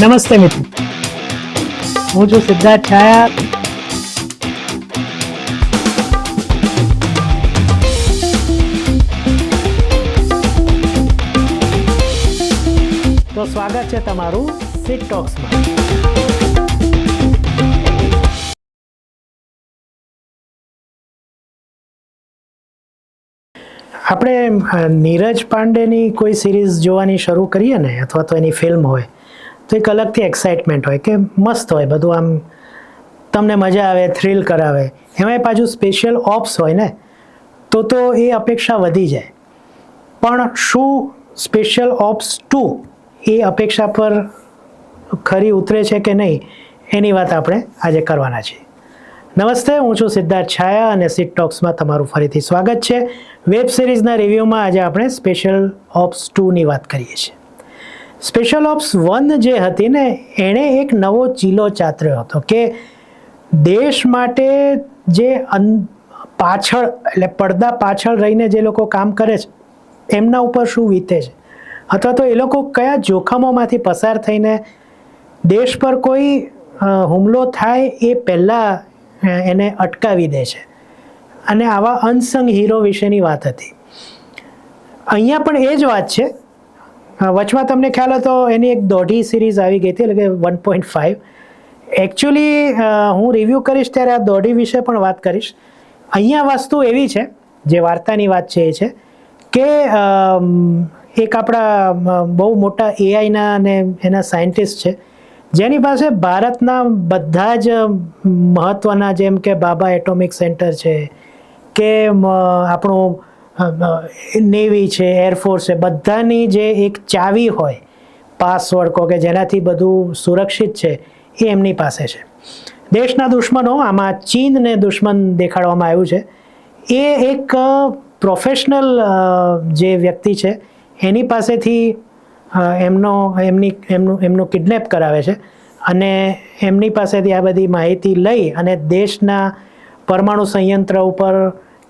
નમસ્તે મિત્રો. હું છું સિદ્ધાર્થ છાયા. તો સ્વાગત છે તમારું સિટ ટોક્સમાં આપણે નીરજ પાંડેની કોઈ સિરીઝ જોવાની શરૂ કરીએ ને, અથવા તો એની ફિલ્મ હોય તો એક અલગથી એક્સાઇટમેન્ટ હોય કે મસ્ત હોય, બધું આમ તમને મજા આવે થ્રિલ કરાવે. એમાંય પાછું સ્પેશિયલ ઓપ્સ હોય ને, તો તો એ અપેક્ષા વધી જાય. પણ શું સ્પેશિયલ ઓપ્સ ટુ એ અપેક્ષા પર ખરી ઉતરે છે કે નહીં, એની વાત આપણે આજે કરવાના છીએ. નમસ્તે, હું છું સિદ્ધાર્થ છાયા અને સીટ ટોક્સમાં તમારું ફરીથી સ્વાગત છે. વેબ સિરીઝના રિવ્યૂમાં આજે આપણે સ્પેશિયલ ઓપ્સ ટુની વાત કરીએ છીએ. સ્પેશિયલ ઓપ્સ વન જે હતી ને, એણે એક નવો ચીલો ચાતર્યો હતો કે દેશ માટે જે અન, પાછળ, એટલે પડદા પાછળ રહીને જે લોકો કામ કરે છે, એમના ઉપર શું વીતે છે? અથવા તો એ લોકો કયા જોખમોમાંથી પસાર થઈને દેશ પર કોઈ હુમલો થાય એ પહેલાં એને અટકાવી દે છે? અને આવા અનસંગ હીરો વિશેની વાત હતી. અહીંયા પણ એ જ વાત છે વચમાં તમને ખ્યાલ હતો એની એક દોઢી સિરીઝ આવી ગઈ હતી, એટલે કે વન પોઈન્ટ ફાઇવ એકચ્યુઅલી હું રિવ્યૂ કરીશ ત્યારે આ દોઢી વિશે પણ વાત કરીશ. અહીંયા વસ્તુ એવી છે, જે વાર્તાની વાત છે એ છે, કે એક આપણા બહુ મોટા એઆઈના અને એના સાયન્ટિસ્ટ છે, જેની પાસે ભારતના બધા જ મહત્ત્વના જેમ કે બાબા એટોમિક સેન્ટર છે, કે આપણું નેવી છે એરફોર્સ છે, બધાની જે એક ચાવી હોય પાસવર્ડ કહો કે જેનાથી બધું સુરક્ષિત છે, એ એમની પાસે છે. દેશના દુશ્મનો, આમાં ચીનને દુશ્મન દેખાડવામાં આવ્યું છે. એ એક પ્રોફેશનલ જે વ્યક્તિ છે, એની પાસેથી એમનો, એમની, એમનું એમનું કિડનેપ કરાવે છે અને એમની પાસેથી આ બધી માહિતી લઈ અને દેશના પરમાણુ સંયંત્ર ઉપર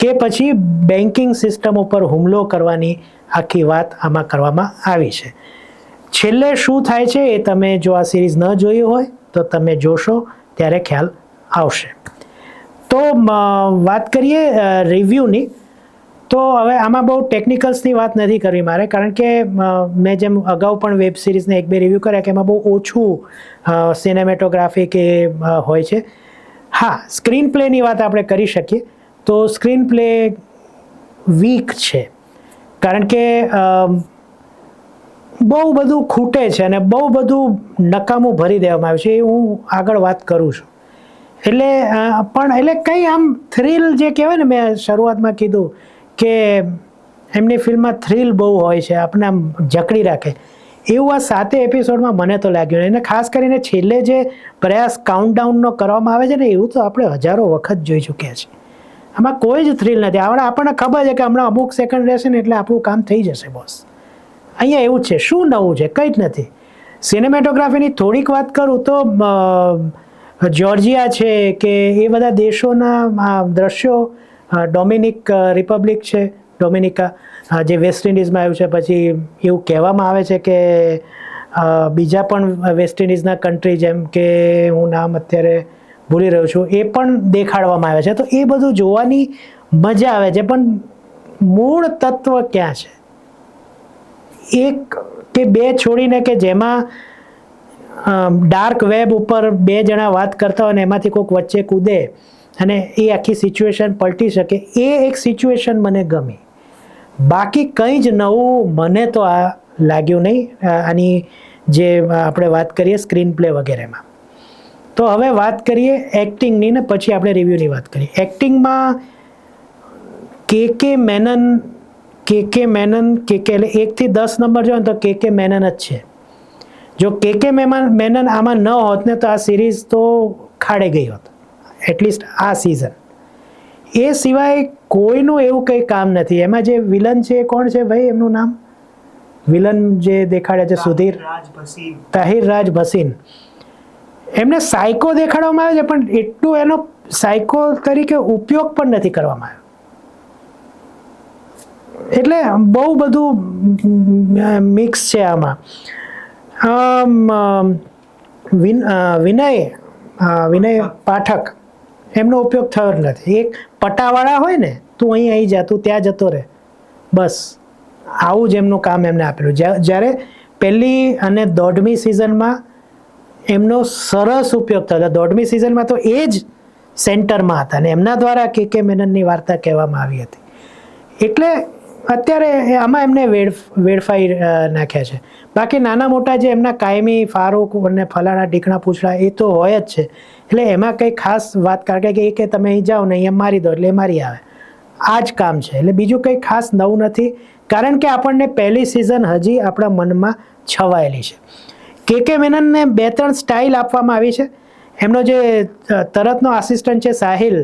કે પછી બેન્કિંગ સિસ્ટમ ઉપર હુમલો કરવાની આખી વાત આમાં કરવામાં આવી છે. છેલ્લે શું થાય છે એ તમે જો આ સિરીઝ ન જોઈ હોય, તો તમે જોશો, ત્યારે ખ્યાલ આવશે. તો વાત કરીએ રિવ્યૂની તો હવે આમાં બહુ ટેકનિકલ્સની વાત નથી કરવી મારે, કારણ કે મેં જેમ અગાઉ પણ વેબ સિરીઝને એક બે રિવ્યૂ કર્યા કે એમાં બહુ ઓછું સિનેમેટોગ્રાફી કે હોય છે. હા સ્ક્રીન પ્લેની વાત આપણે કરી શકીએ. તો સ્ક્રીન પ્લે વીક છે. કારણ કે બહુ બધું ખૂટે છે અને બહુ બધું નકામું ભરી દેવામાં આવ્યું છે. એ હું આગળ વાત કરું છું. એટલે પણ એટલે કંઈ આમ થ્રિલ જે કહેવાય ને મેં શરૂઆતમાં કીધું કે એમની ફિલ્મમાં થ્રિલ બહુ હોય છે આપણે આમ જકડી રાખે. એવું આ સાતે એપિસોડમાં મને તો લાગ્યું અને ખાસ કરીને છેલ્લે જે પ્રયાસ કાઉન્ટડાઉનનો કરવામાં આવે છે ને, એવું તો આપણે હજારો વખત જોઈ ચૂક્યા છીએ. આમાં કોઈ જ થ્રિલ નથી. આપણે આપણને ખબર છે કે હમણાં અમુક સેકન્ડ રહેશે ને એટલે આપણું કામ થઈ જશે બોસ અહીંયા એવું છે. શું નવું છે? કંઈ જ નથી. સિનેમેટોગ્રાફીની થોડીક વાત કરું તો જ્યોર્જિયા છે કે એ બધા દેશોના, આ, દ્રશ્યો ડોમિનિક રિપબ્લિક છે ડોમિનિકા જે વેસ્ટ ઇન્ડિઝમાં આવ્યું છે. પછી એવું કહેવામાં આવે છે કે બીજા પણ વેસ્ટ ઇન્ડિઝના કન્ટ્રી જેમ કે, હું નામ અત્યારે ભૂલી રહ્યો છું, એ પણ દેખાડવામાં આવે છે. તો એ બધું જોવાની મજા આવે છે, પણ મૂળ તત્વ ક્યાં છે? એક કે બે છોડીને કે જેમાં ડાર્ક વેબ ઉપર બે જણા વાત કરતા હોય અને એમાંથી કોઈક વચ્ચે કૂદે અને એ આખી સિચ્યુએશન પલટી શકે, એ એક સિચ્યુએશન મને ગમી. બાકી કંઈ જ નવું મને તો આ લાગ્યું નહીં. આની જે આપણે વાત કરીએ સ્ક્રીન પ્લે વગેરેમાં. તો હવે વાત કરીએ એક્ટિંગની ને પછી આપણે રિવ્યૂની વાત કરીએ. એક્ટિંગમાં કે કે મેનન કે કે મેનન કે કે એટલે એકથી દસ નંબર જો ને તો કે કે મેનન જ છે. જો કે કે મેમન મેનન આમાં ન હોત ને તો આ સિરીઝ તો ખાડે ગઈ હોત. એટલીસ્ટ આ સિઝન એ સિવાય કોઈનું એવું કંઈ કામ નથી. એમાં જે વિલન છે એ કોણ છે ભાઈ એમનું નામ? વિલન જે દેખાડે છે સુધીર? તાહિર રાજ ભસીન. એમને સાયકો દેખાડવામાં આવે છે, પણ એટલું એનો સાયકો તરીકે ઉપયોગ પણ નથી કરવામાં આવ્યો. એટલે બહુ બધું મિક્સ છે આમાં. વિનય વિનય પાઠક, એમનો ઉપયોગ થયો નથી. એક પટાવાળા હોય ને, તું અહીં અહીં જા, તું ત્યાં જતો રહે. બસ, આવું જ એમનું કામ એમને આપેલું. જ્યારે પહેલી અને દોઢમી સિઝનમાં એમનો સરસ ઉપયોગ થયો. દોઢમી સિઝનમાં તો એ જ સેન્ટરમાં હતા અને એમના દ્વારા કે કે મેનનની વાર્તા કહેવામાં આવી હતી. એટલે અત્યારે આમાં એમને વેડ, વેડફાઈ નાખ્યા છે. બાકી નાના મોટા જે એમના કાયમી ફારૂક અને ફલાણા, ઢીકણા, પૂછડા, એ તો હોય જ છે. એટલે એમાં કંઈ ખાસ વાત, કારણ કે એ કે તમે અહીં જાઓ ને અહીંયા મારી દો, એટલે મારી આવે. આ જ કામ છે. એટલે બીજું કંઈ ખાસ નવું નથી. કારણ કે આપણને પહેલી સિઝન હજી આપણા મનમાં છવાયેલી છે. કે કે મેનનને બે ત્રણ સ્ટાઇલ આપવામાં આવી છે. એમનો જે તરતનો આસિસ્ટન્ટ છે સાહિલ,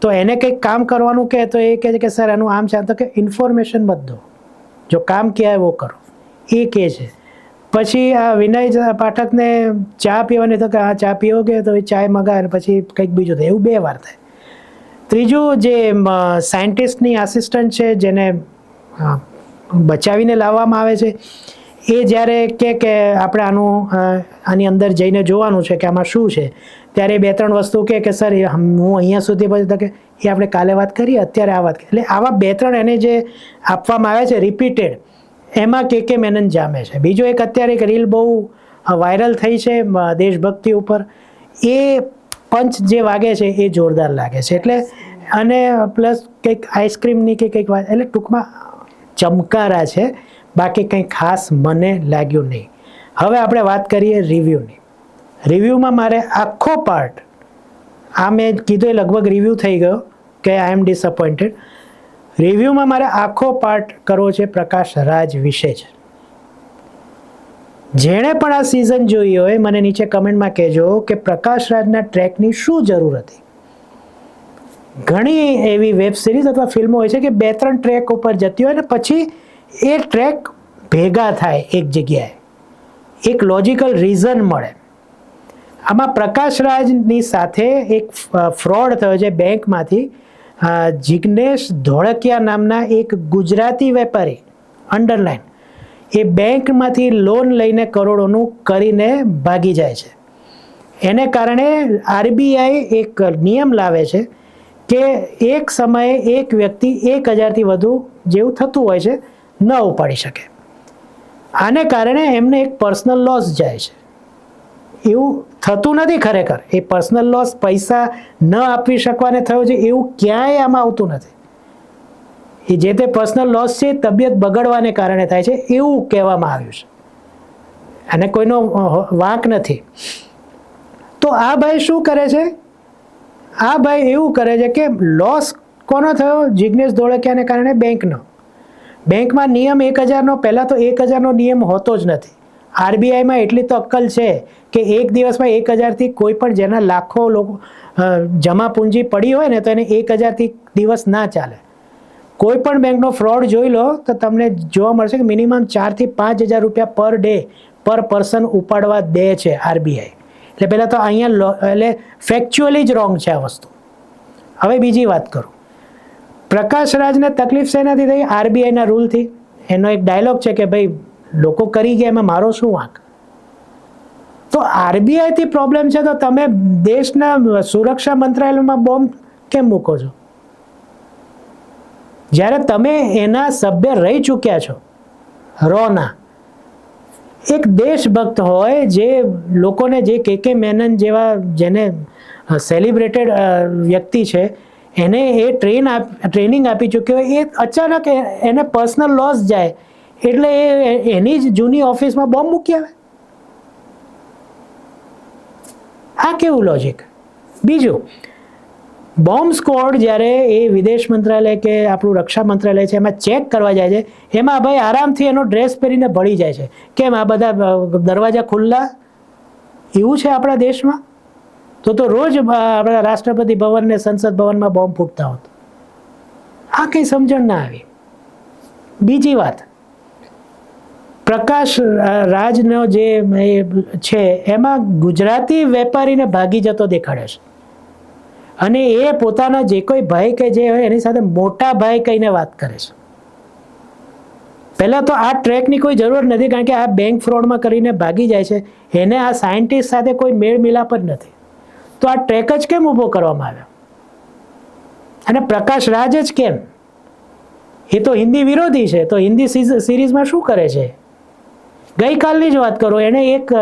તો એને કંઈક કામ કરવાનું કહે, તો એ કહે છે કે, સર, એનું આમ છે. તો કે ઇન્ફોર્મેશન દો. જો કામ ક્યાં એવો કરો. એ કહે છે. પછી આ વિનય પાઠકને ચા પીવાની, તો કે, હા, ચા પીવો કે તો એ ચાય મગાવે પછી કંઈક બીજું થાય. એવું બે વાર થાય. ત્રીજું જે સાયન્ટિસ્ટની આસિસ્ટન્ટ છે, જેને બચાવીને લાવવામાં આવે છે એ જ્યારે કે કે આપણે આનું આની અંદર જઈને જોવાનું છે કે આમાં શું છે, ત્યારે બે ત્રણ વસ્તુ કે કે સર હું અહીંયા સુધી પછી કે, એ આપણે કાલે વાત કરીએ, અત્યારે આ વાત. એટલે આવા બે ત્રણ એને જે આપવામાં આવે છે રિપીટેડ એમાં કે કે મેનન જામે છે. બીજો એક અત્યારે એક રીલ બહુ વાયરલ થઈ છે દેશભક્તિ ઉપર. એ પંચ જે વાગે છે, એ જોરદાર લાગે છે. એટલે અને પ્લસ કંઈક આઈસ્ક્રીમની કે કંઈક વાત, એટલે ટૂંકમાં ચમકારા છે. બાકી કંઈ ખાસ મને લાગ્યું નહીં. હવે આપણે વાત કરીએ રિવ્યૂની. રિવ્યૂમાં મારે આખો પાર્ટ આ મેં કીધું એ લગભગ રિવ્યૂ થઈ ગયો કે આઈ એમ ડિસઅપોઇન્ટેડ રિવ્યૂમાં મારે આખો પાર્ટ કરવો છે પ્રકાશ રાજ વિશે જ. જેણે પણ આ સિઝન જોઈ હોય, મને નીચે કમેન્ટમાં કહેજો કે પ્રકાશ રાજના ટ્રેકની શું જરૂર હતી? ઘણી એવી વેબ સિરીઝ અથવા ફિલ્મો હોય છે કે બે ત્રણ ટ્રેક ઉપર જતી હોય ને પછી એ ટ્રેક ભેગા થાય એક જગ્યાએ. એક લોજિકલ રીઝન મળે. આમાં પ્રકાશ રાજની સાથે એક ફ્રોડ થયો છે બેંકમાંથી. જિગ્નેશ ધોળકિયા નામના એક ગુજરાતી વેપારી અંડરલાઈન એ બેંકમાંથી લોન લઈને કરોડોનું કરીને ભાગી જાય છે. એને કારણે આરબીઆઈ એક નિયમ લાવે છે કે એક સમયે એક વ્યક્તિ એક હજારથી વધુ જેવું થતું હોય છે. ન ઉપાડી શકે. આને કારણે એમને એક પર્સનલ લોસ જાય છે. એવું થતું નથી ખરેખર. એ પર્સનલ લોસ પૈસા ન આપી શકવાને થયો છે, એવું ક્યાંય આમાં આવતું નથી. એ જે તે પર્સનલ લોસ છે તબિયત બગડવાને કારણે થાય છે, એવું કહેવામાં આવ્યું છે. અને કોઈનો વાંક નથી. તો આ ભાઈ શું કરે છે? આ ભાઈ એવું કરે છે કે લોસ કોનો થયો? જિજ્ઞેશ ધોળકિયાને કારણે બેંકનો બેંકમાં નિયમ એક હજારનો, પહેલાં તો એક હજારનો નિયમ હોતો જ નથી. આરબીઆઈમાં એટલી તો અક્કલ છે કે એક દિવસમાં એક હજારથી કોઈ પણ જેના લાખો લોકો જમા પૂંજી પડી હોય ને તો એને એક હજારથી દિવસ ના ચાલે. કોઈ પણ બેંકનો ફ્રોડ જોઈ લો તો તમને જોવા મળશે કે મિનિમમ ચારથી પાંચ હજાર રૂપિયા પર ડે પર પર્સન ઉપાડવા દે છે આરબીઆઈ. એટલે પહેલાં તો અહીંયા એટલે ફેક્ચ્યુઅલી જ રોંગ છે આ વસ્તુ. હવે બીજી વાત કરું. પ્રકાશ રાજને તકલીફ શેનાથી થઈ? આરબીઆઈના રૂલથી? એનો એક ડાયલોગ છે કે ભાઈ, લોકો કરી ગયા, એમાં મારો શું વાંક? તો આરબીઆઈથી પ્રોબ્લેમ છે તો તમે દેશના સુરક્ષા મંત્રાલયમાં બોમ્બ કેમ મૂકો છો? જ્યારે તમે એના સભ્ય રહી ચૂક્યા છો, રોના, એક દેશભક્ત હોય જે લોકોને જે કે કે મેનન જેવા જેને સેલિબ્રેટેડ વ્યક્તિ છે એને એ ટ્રેન આપ ટ્રેનિંગ આપી ચૂક્યો એ અચાનક એને પર્સનલ લોસ જાય. એટલે એ, એની જ જૂની ઓફિસમાં બોમ્બ મૂકી આવે. આ કેવું લોજિક બીજું બોમ્બ સ્કોડ જ્યારે એ વિદેશ મંત્રાલય કે આપણું રક્ષા મંત્રાલય છે, એમાં ચેક કરવા જાય છે, એમાં ભાઈ આરામથી એનો ડ્રેસ પહેરીને ભળી જાય છે. કેમ આ બધા દરવાજા ખુલ્લા? એવું છે આપણા દેશમાં? તો તો રોજ આપણા રાષ્ટ્રપતિ ભવન ને સંસદ ભવનમાં બોમ્બ ફૂટતા હોત. આ કંઈ સમજણ ના આવી. બીજી વાત. પ્રકાશ રાજનો જે છે, એમાં ગુજરાતી વેપારીને ભાગી જતો દેખાડે છે. અને એ પોતાના જે કોઈ ભાઈ કે જે હોય, એની સાથે મોટા ભાઈ કહીને વાત કરે છે. પહેલાં તો આ ટ્રેકની કોઈ જરૂર નથી, કારણ કે આ બેંક ફ્રોડમાં કરીને ભાગી જાય છે. એને આ સાયન્ટિસ્ટ સાથે કોઈ મેળ મિલાપ જ નથી. તો આ ટ્રેક જ કેમ ઊભો કરવામાં આવ્યો? અને પ્રકાશ રાજ જ કેમ? એ તો હિન્દી વિરોધી છે. તો હિન્દી સિરીઝમાં શું કરે છે? ગઈકાલની જ વાત કરો. એણે એક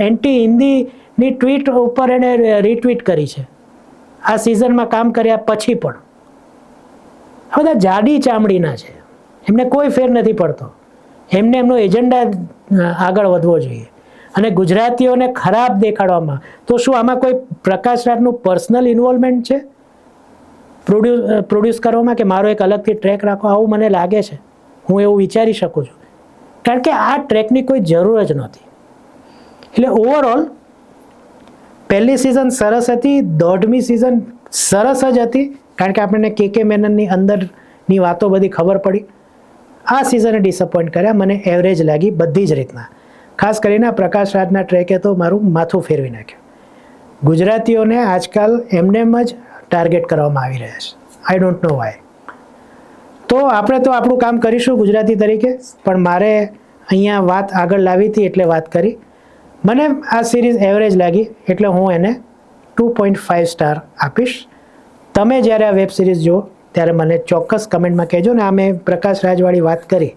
એન્ટી હિન્દીની ટ્વીટ ઉપર એણે રીટ્વીટ કરી છે. આ સિઝનમાં કામ કર્યા પછી પણ. આ બધા જાડી ચામડીના છે. એમને કોઈ ફેર નથી પડતો. એમને એમનો એજન્ડા આગળ વધવો જોઈએ. અને ગુજરાતીઓને ખરાબ દેખાડવામાં, તો શું આમાં કોઈ પ્રકાશ રાજનું પર્સનલ ઇન્વોલ્વમેન્ટ છે? પ્રોડ્યુસ પ્રોડ્યુસ કરવામાં કે મારો એક અલગથી ટ્રેક રાખો? આવું મને લાગે છે. હું એવું વિચારી શકું છું. કારણ કે આ ટ્રેકની કોઈ જરૂર જ નહોતી. એટલે ઓવરઓલ પહેલી સિઝન સરસ હતી, દોઢમી સિઝન સરસ જ હતી, કારણ કે આપણને કે કે મેનનની અંદરની વાતો બધી ખબર પડી. આ સિઝને ડિસઅપોઇન્ટ કર્યા, મને એવરેજ લાગી બધી જ રીતના. ખાસ કરીને પ્રકાશ રાજના ટ્રેકે તો મારું માથું ફેરવી નાખ્યું. ગુજરાતીઓને આજકાલ એમને એમ જ ટાર્ગેટ કરવામાં આવી રહ્યા છે. આઈ ડોન્ટ નો વાય તો આપણે તો આપણું કામ કરીશું ગુજરાતી તરીકે, પણ મારે અહીંયા વાત આગળ લાવી હતી એટલે વાત કરી. મને આ સિરીઝ એવરેજ લાગી, એટલે હું એને ટુ પોઈન્ટ ફાઇવ સ્ટાર આપીશ. તમે જ્યારે આ વેબ સિરીઝ જુઓ, ત્યારે મને ચોક્કસ કમેન્ટમાં કહેજો ને આ મેં પ્રકાશ રાજવાળી વાત કરી,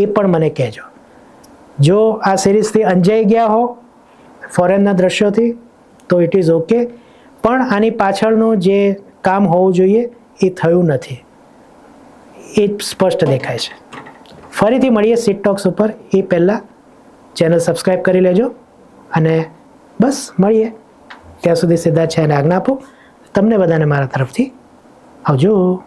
એ પણ મને કહેજો. જો આ સિરીઝથી અંજાઈ ગયા હો ફોરેનના દ્રશ્યોથી, તો ઇટ ઇઝ ઓકે પણ આની પાછળનું જે કામ હોવું જોઈએ, એ થયું નથી. એ સ્પષ્ટ દેખાય છે. ફરીથી મળીએ સીટ ટોક્સ ઉપર. એ પહેલાં ચેનલ સબસ્ક્રાઈબ કરી લેજો. અને બસ, મળીએ. ત્યાં સુધી સિદ્ધાર્થ છે અને આજ્ઞા આપો. તમને બધાને મારા તરફથી આવજો.